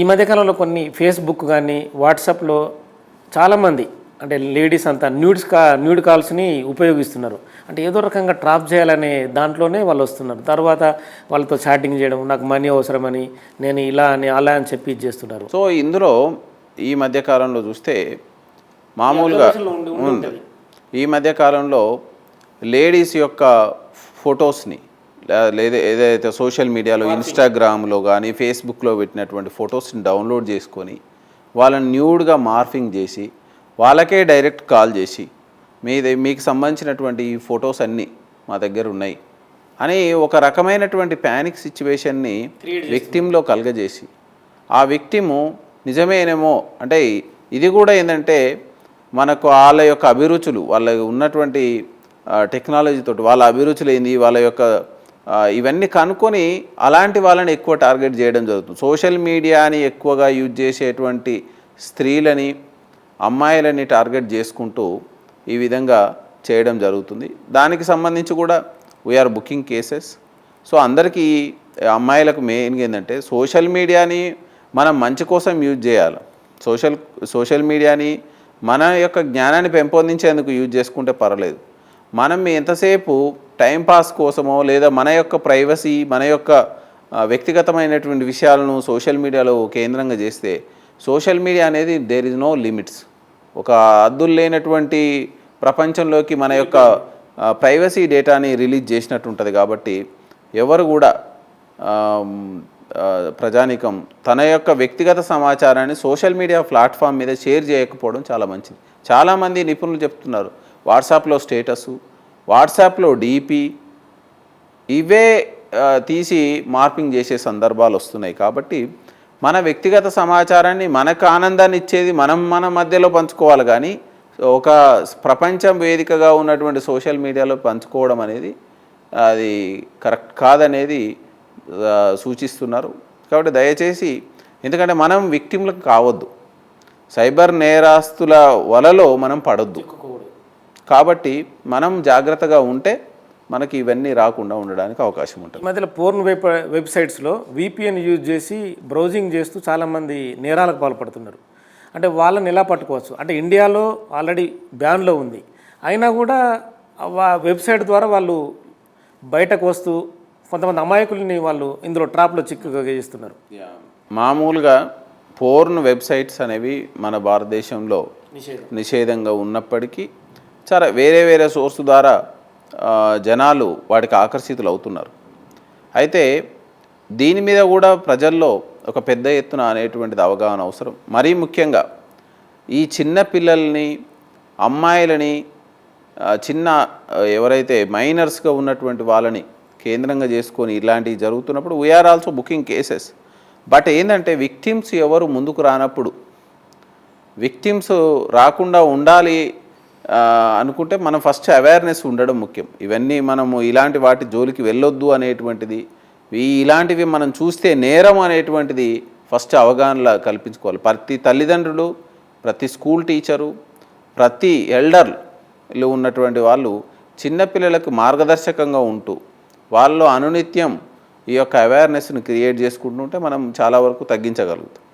ఈ మధ్యకాలంలో కొన్ని ఫేస్బుక్ కానీ వాట్సాప్లో చాలామంది అంటే లేడీస్ అంతా న్యూడ్స్ కా న్యూడ్ కాల్స్ని ఉపయోగిస్తున్నారు. అంటే ఏదో రకంగా ట్రాప్ చేయాలనే దాంట్లోనే వాళ్ళు వస్తున్నారు. తర్వాత వాళ్ళతో చాటింగ్ చేయడం నాకు మనీ అవసరమని నేను ఇలా అని అలా అని చెప్పి చేస్తున్నారు. సో ఇందులో ఈ మధ్య కాలంలో చూస్తే మామూలుగా ఈ మధ్య కాలంలో లేడీస్ యొక్క ఫొటోస్ని లేదా ఏదైతే సోషల్ మీడియాలో ఇన్స్టాగ్రామ్లో కానీ ఫేస్బుక్లో పెట్టినటువంటి ఫొటోస్ని డౌన్లోడ్ చేసుకొని వాళ్ళని న్యూడ్గా మార్ఫింగ్ చేసి వాళ్ళకే డైరెక్ట్ కాల్ చేసి మీది మీకు సంబంధించినటువంటి ఈ ఫొటోస్ అన్నీ మా దగ్గర ఉన్నాయి అని ఒక రకమైనటువంటి ప్యానిక్ సిచ్యువేషన్ని విక్టిమ్లో కలగజేసి ఆ విక్టిము నిజమేనేమో అంటే ఇది కూడా ఏంటంటే మనకు వాళ్ళ యొక్క అభిరుచులు వాళ్ళ ఉన్నటువంటి టెక్నాలజీ తోటి వాళ్ళ అభిరుచులు ఏంది వాళ్ళ యొక్క ఇవన్నీ కనుక్కొని అలాంటి వాళ్ళని ఎక్కువ టార్గెట్ చేయడం జరుగుతుంది. సోషల్ మీడియాని ఎక్కువగా యూజ్ చేసేటువంటి స్త్రీలని అమ్మాయిలని టార్గెట్ చేసుకుంటూ ఈ విధంగా చేయడం జరుగుతుంది. దానికి సంబంధించి కూడా వీఆర్ బుకింగ్ కేసెస్ సో అందరికీ అమ్మాయిలకు మెయిన్గా ఏంటంటే సోషల్ మీడియాని మనం మంచి కోసం యూజ్ చేయాలి. సోషల్ సోషల్ మీడియాని మన యొక్క జ్ఞానాన్ని పెంపొందించేందుకు యూజ్ చేసుకుంటే పర్వాలేదు. మనం ఎంతసేపు టైంపాస్ కోసమో లేదా మన యొక్క ప్రైవసీ మన యొక్క వ్యక్తిగతమైనటువంటి విషయాలను సోషల్ మీడియాలో కేంద్రంగా చేస్తే సోషల్ మీడియా అనేది దేర్ ఇస్ నో లిమిట్స్ ఒక అద్దులు లేనటువంటి ప్రపంచంలోకి మన యొక్క ప్రైవసీ డేటాని రిలీజ్ చేసినట్టు ఉంటుంది కాబట్టి ఎవరు కూడా ప్రజానికం తన యొక్క వ్యక్తిగత సమాచారాన్ని సోషల్ మీడియా ప్లాట్ఫామ్ మీద షేర్ చేయకపోవడం చాలా మంచిది. చాలామంది నిపుణులు చెప్తున్నారు వాట్సాప్లో స్టేటస్ వాట్సాప్లో డీపీ ఇవే తీసి మార్పింగ్ చేసే సందర్భాలు వస్తున్నాయి. కాబట్టి మన వ్యక్తిగత సమాచారాన్ని మనకు ఆనందాన్ని ఇచ్చేది మనం మన మధ్యలో పంచుకోవాలి. కానీ ఒక ప్రపంచం వేదికగా ఉన్నటువంటి సోషల్ మీడియాలో పంచుకోవడం అనేది అది కరెక్ట్ కాదనేది సూచిస్తున్నారు. కాబట్టి దయచేసి ఎందుకంటే మనం విక్టిమ్లకు కావద్దు. సైబర్ నేరాస్తుల వలలో మనం పడొద్దు. కాబట్టి మనం జాగ్రత్తగా ఉంటే మనకి ఇవన్నీ రాకుండా ఉండడానికి అవకాశం ఉంటుంది. మధ్యలో పోర్న్ వెబ్ వెబ్సైట్స్లో విపిఎన్ యూజ్ చేసి బ్రౌజింగ్ చేస్తూ చాలామంది నేరాలకు పాల్పడుతున్నారు. అంటే వాళ్ళని ఎలా పట్టుకోవచ్చు? అంటే ఇండియాలో ఆల్రెడీ బ్యాన్లో ఉంది. అయినా కూడా వెబ్సైట్ ద్వారా వాళ్ళు బయటకు వస్తూ కొంతమంది అమాయకుల్ని వాళ్ళు ఇందులో ట్రాప్లో చిక్కుగా చేస్తున్నారు మామూలుగా పోర్న్ వెబ్సైట్స్ అనేవి మన భారతదేశంలో నిషేధం. నిషేధంగా ఉన్నప్పటికీ చాలా వేరే వేరే సోర్స్ ద్వారా జనాలు వాటికి ఆకర్షితులు అవుతున్నారు. అయితే దీని మీద కూడా ప్రజల్లో ఒక పెద్ద ఎత్తున అనేటువంటిది అవగాహన అవసరం. మరీ ముఖ్యంగా ఈ చిన్న పిల్లల్ని అమ్మాయిలని చిన్న ఎవరైతే మైనర్స్గా ఉన్నటువంటి వాళ్ళని కేంద్రంగా చేసుకొని ఇలాంటివి జరుగుతున్నప్పుడు we are also booking cases but ఏంటంటే విక్టిమ్స్ ఎవరు ముందుకు రానప్పుడు విక్టిమ్స్ రాకుండా ఉండాలి అనుకుంటే మనం ఫస్ట్ అవేర్నెస్ ఉండడం ముఖ్యం. ఇవన్నీ మనము ఇలాంటి వాటి జోలికి వెళ్ళొద్దు అనేటువంటిది ఈ ఇలాంటివి మనం చూస్తే నేరం అనేటువంటిది ఫస్ట్ అవగాహనలా కల్పించుకోవాలి. ప్రతి తల్లిదండ్రులు ప్రతి స్కూల్ టీచరు ప్రతి ఎల్డర్లు ఉన్నటువంటి వాళ్ళు చిన్నపిల్లలకు మార్గదర్శకంగా ఉంటూ వాళ్ళు అనునిత్యం ఈ యొక్క అవేర్నెస్ని క్రియేట్ చేసుకుంటుంటే మనం చాలా వరకు తగ్గించగలుగుతాం.